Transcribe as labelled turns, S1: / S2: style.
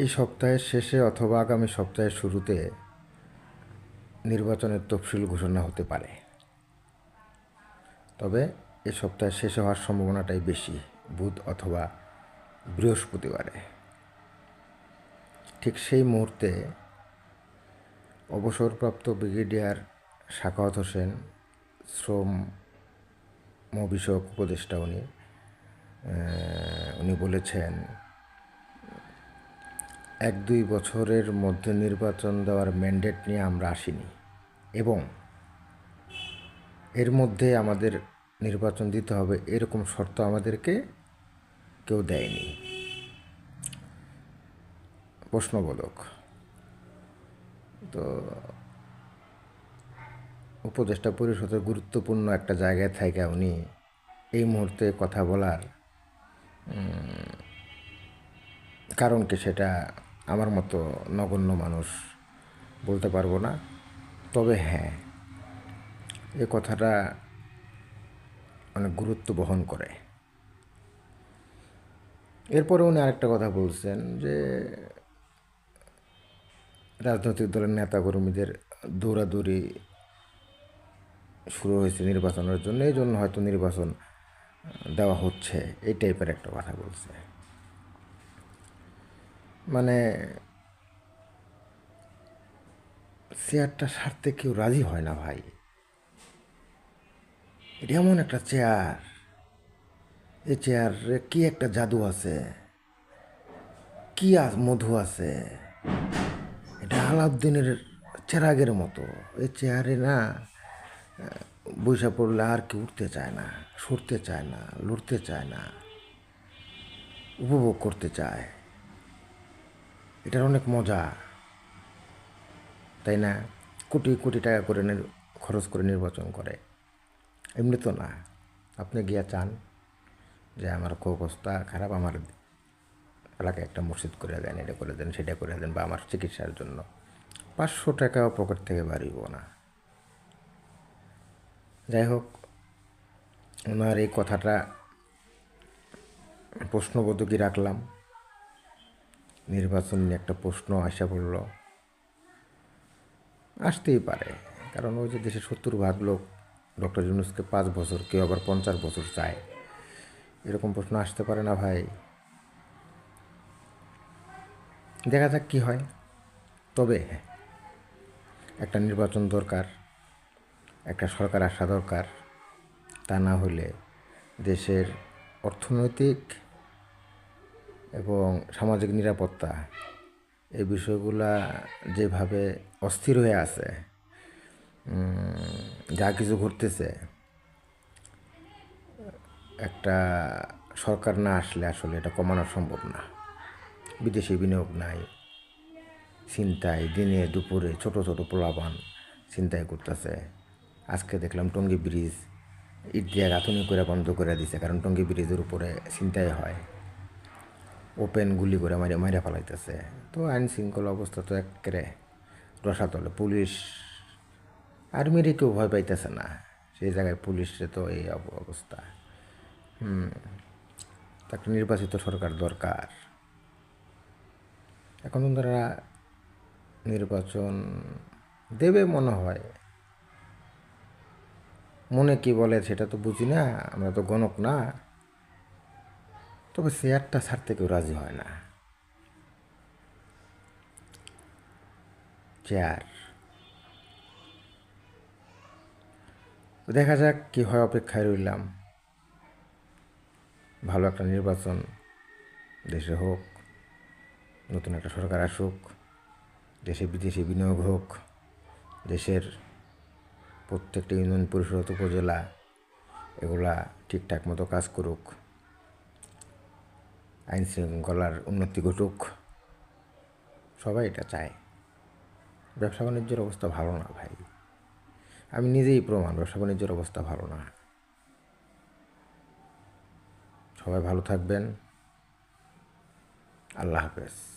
S1: এই সপ্তাহের শেষে অথবা আগামী সপ্তাহের শুরুতে নির্বাচনের তফসিল ঘোষণা হতে পারে। তবে এই সপ্তাহের শেষে হওয়ার সম্ভাবনাটাই বেশি, বুধ অথবা বৃহস্পতিবারে। ঠিক সেই মুহূর্তে অবসরপ্রাপ্ত ব্রিগেডিয়ার শাখাওয়াত হোসেন, শ্রম বিষয়ক উপদেষ্টা উনি উনি বলেছেন এক দুই বছরের মধ্যে নির্বাচন দেওয়ার ম্যান্ডেট নিয়ে আমরা আসিনি। এবং এর মধ্যে আমাদের নির্বাচন দিতে হবে এরকম শর্ত আমাদেরকে কেউ দেয়নি। প্রশ্নবোধক। তো উপদেষ্টা পরিষদের গুরুত্বপূর্ণ একটা জায়গায় থাকে উনি এই মুহূর্তে কথা বলার কারণ কি সেটা আমার মতো নগণ্য মানুষ বলতে পারব না। তবে হ্যাঁ এ কথাটা অনেক গুরুত্ব বহন করে। এরপরে উনি আরেকটা কথা বলছেন যে, রাজনৈতিক দলের নেতাকর্মীদের দৌড়াদৌড়ি শুরু হয়েছে নির্বাচনের জন্য। এই জন্য হয়তো নির্বাচন দেওয়া হচ্ছে, এই টাইপের একটা কথা বলছে। মানে চেয়ারটা সারতে কেউ রাজি হয় না ভাই। এটা এমন একটা চেয়ার। এই চেয়ারে কি একটা জাদু আছে? কি মধু আছে? এটা আলাউদ্দিনের চেরাগের মতো। এই চেয়ারে না বৈশা পড়লে আর কি উঠতে চায় না, সরতে চায় না, লড়তে চায় না, উপভোগ করতে চায়। এটার অনেক মজা। তাই না? কোটি কোটি টাকা করে খরচ করে নির্বাচন করে। এমনি তো না। আপনি গিয়া চান যে আমার অবস্থা খারাপ, আমার এলাকায় একটা মসজিদ করে দেন, এটা করে দেন, সেটা করে দেন বা আমার চিকিৎসার জন্য। পাঁচশো টাকাও পকেট থেকে বাড়িব না। যাই হোক, ওনার এই কথাটা প্রশ্নবোধকই রাখলাম। নির্বাচন নিয়ে একটা প্রশ্ন আসা পড়ল। আসতেই পারে। কারণ ওই যে দেশে সত্তর ভাগ লোক, ডক্টর ইউনুসকে পাঁচ বছর, কেউ আবার পঞ্চাশ বছর চায়। এরকম প্রশ্ন আসতে পারে না ভাই। দেখা যাক কী হয়। তবে একটা নির্বাচন দরকার, একটা সরকার আসা দরকার। তা না হলে দেশের অর্থনৈতিক এবং সামাজিক নিরাপত্তা, এই বিষয়গুলা যেভাবে অস্থির হয়ে আছে যা কিছু ঘটতেছে, একটা সরকার না আসলে আসলে এটা কমানো সম্ভব না। বিদেশি বিনিয়োগ নাই, ছিনতাই, দিনে, দুপুরে ছোট ছোট পোলাপান ছিনতাই করতেছে। আজকে দেখলাম টঙ্গী ব্রিজ, ইট দিয়ে গাঁথনি করে বন্ধ করে দিছে, কারণ টঙ্গী ব্রিজের উপরে ছিনতাই হয়। ওপেন গুলি করে মারে মারে ফেলাইতেছে। তো আইন শৃঙ্খলা অবস্থা তো একেবারে রসাতলে। পুলিশ আর্মিরই কেউ ভয় পাইতেছে না। সেই জায়গায় পুলিশে তো এই অব- অবস্থা। হুম একটা নির্বাচিত সরকার দরকার। এখন তারা নির্বাচন দেবে মনে হয়। মনে কি বলে সেটা তো বুঝি না, আমরা তো গণক না। তবে চেয়ারটা ছাড়তে কেউ রাজি হয় না। চেয়ার দেখা যাক কি হয় অপেক্ষায় রইলাম। ভালো একটা নির্বাচন, দেশে হোক, নতুন একটা সরকার আসুক, দেশে বিদেশি বিনিয়োগ হোক, দেশের প্রত্যেকটা ইউনিয়ন পরিষদ, উপজেলা, এগুলা ঠিকঠাক মতো কাজ করুক। আইন শৃঙ্খলার উন্নতি ঘটুক, সবাই এটা চায়। ব্যবসা বাণিজ্যের অবস্থা ভালো না ভাই। আমি নিজেই প্রমাণ, ব্যবসা বাণিজ্যের অবস্থা ভালো না। সবাই ভালো থাকবেন। আল্লাহ হাফেজ।